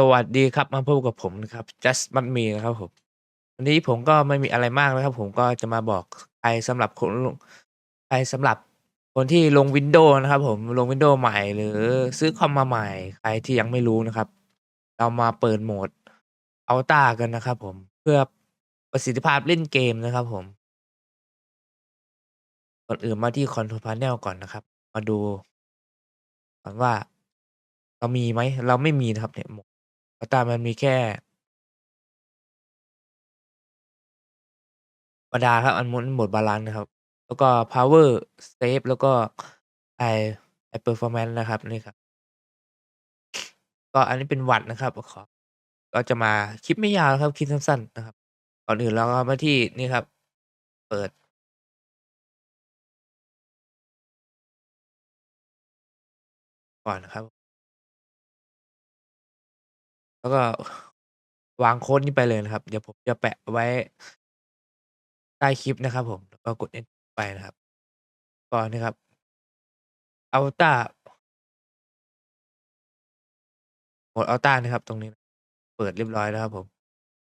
สวัสดีครับ มาพบกับผมนะครับ Just มัดมีนะครับผม วันนี้ผมก็ไม่มีอะไรมากนะครับ ผมก็จะมาบอกใครสำหรับคนใครสำหรับคนที่ลง Windows นะครับ ผมลง Windows ใหม่ หรือซื้อคอมมาใหม่ ใครที่ยังไม่รู้นะครับ เรามาเปิดโหมด Ultra กันนะครับผมเพื่อประสิทธิภาพเล่นเกมนะครับ ผมก่อนอื่นมาที่ Control Panel ก่อนนะครับ มาดูก่อนว่าเรามีไหม เราไม่มีนะครับเนี่ย โหมด Ultra มันมีแค่ธรรมดาครับ อันม้นโหมดบาลันซ์นะครับ แล้วก็ Power Save แล้วก็ไอไอ Performance นะครับ นี่ครับ ก็อันนี้เป็นวัตต์นะครับขอก็จะมาคลิปไม่ยาวครับ คลิปสั้นๆนะครับ ก่อนอื่นเราก็มาที่นี่ครับ เปิดก่อนนะครับ แล้วก็วางโค้ดนี้ไปเลยนะครับ เดี๋ยวผมจะแปะไว้ใต้คลิปนะครับ ผมแล้วก็กด Enter ไปนะครับก็นี่ครับ Ultra โหมด Ultra นะครับ ตรงนี้ เปิดเรียบร้อยแล้วครับ ผม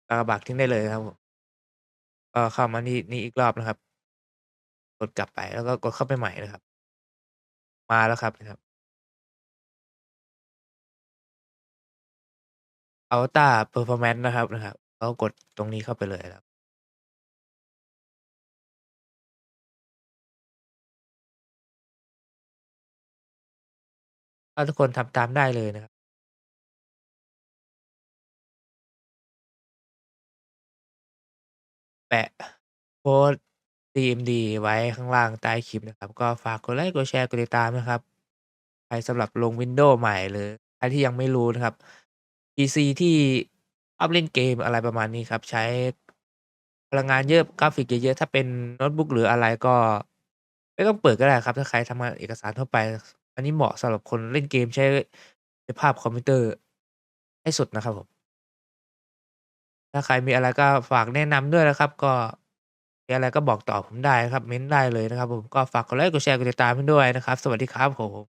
กากบาททิ้งได้เลยครับผมก็เข้ามานี่นี่อีกรอบนะครับ กดกลับไปแล้วก็กดเข้าไปใหม่นะครับ มาแล้วครับนี่ครับ Ultra Performance นะครับนะครับ ก็กดตรงนี้เข้าไปเลยครับ ถ้าทุกคนทำตามได้เลยนะครับ แปะโค้ด CMD ไว้ข้างล่างใต้คลิปนะครับ ก็ฝากกดไลค์กดแชร์กดติดตามนะครับ ใครสำหรับลง Windows ใหม่หรือใครที่ยังไม่รู้นะครับ PC ที่ชอบเล่นเกมอะไรประมาณนี้ครับ ใช้พลังงานเยอะกราฟิกเยอะๆถ้าเป็นโน้ตบุ๊กหรืออะไรก็ ไม่ต้องเปิดก็ได้ครับ ถ้าใครทำงานเอกสารทั่วไป อันนี้เหมาะสำหรับคนเล่นเกมใช้ในภาพคอมพิวเตอร์ให้สุดนะครับผมถ้าใครมีอะไรก็ฝากแนะนำด้วยนะครับ ก็มีอะไรก็บอกต่อผมได้ครับ เม้นต์ได้เลยนะครับ ผมก็ฝากกดไลค์กดแชร์กดติดตามให้ด้วยนะครับ สวัสดีครับผม